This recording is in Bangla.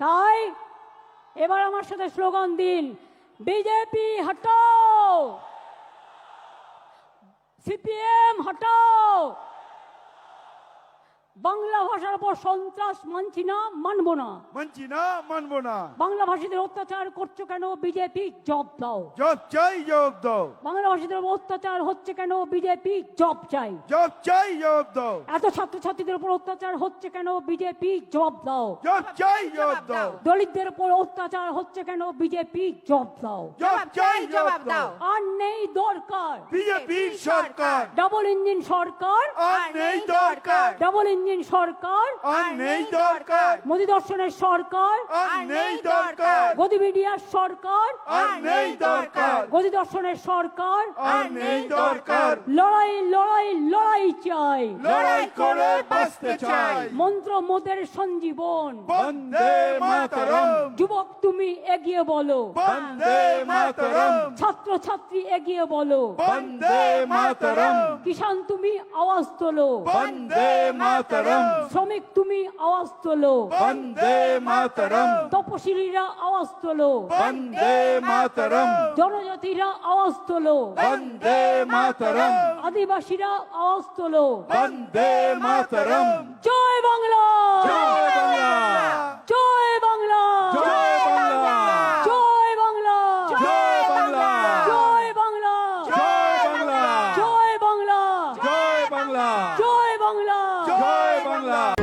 তাই এবার আমার সাথে স্লোগান দিন বিজেপি হটাও সিপিএম হটাও। বাংলা ভাষার উপর সন্ত্রাস মানছি না মানবো না। মানছি না মানবো না। বাংলা ভাষীদের অত্যাচার করছ কেন বিজেপি জব দাও। জব চাই জব দাও। বাংলা ভাষীদের উপর অত্যাচার হচ্ছে কেন বিজেপি জব চাই। জব চাই জব দাও। এত ছাত্রছাত্রীদের উপর অত্যাচার হচ্ছে কেন বিজেপি জব দাও। জব চাই জব দাও। দলিতদের উপর অত্যাচার হচ্ছে কেন বিজেপি জব দাও। জব চাই জব দাও। আর নেই দরকার। বিজেপি সরকার। ডাবল ইঞ্জিন সরকার। আর নেই দরকার ডাবল ইঞ্জিন সরকার। আর নেই দরকার। মোদী দর্শনের সরকার। আর নেই দরকার। গদি মিডিয়ার সরকার। আর নেই দরকার। গদি দর্শনের সরকার। আর নেই দরকার। লড়াই লড়াই লড়াই চাই। লড়াই করে বাঁচতে চাই। মন্ত্র মোদের সঞ্জীবন। বন্দে মাতরম। যুবক তুমি এগিয়ে বলো। বন্দে মাতরম। ছাত্র ছাত্রী এগিয়ে বলো। বন্দে মাতরম। কিষান তুমি আওয়াজ তোলো। বন্দে মাতরম। শ্রমিক তুমি আওয়াজ তোলো। বন্দে মাতরম। তপশিলীরা আওয়াজ তোলো। বন্দে মাতরম। জনজাতিরা আওয়াজ তোলো। বন্দে মাতরম। আদিবাসীরা আওয়াজ তোলো। বন্দে মাতরম। জয় বাংলা। 太棒了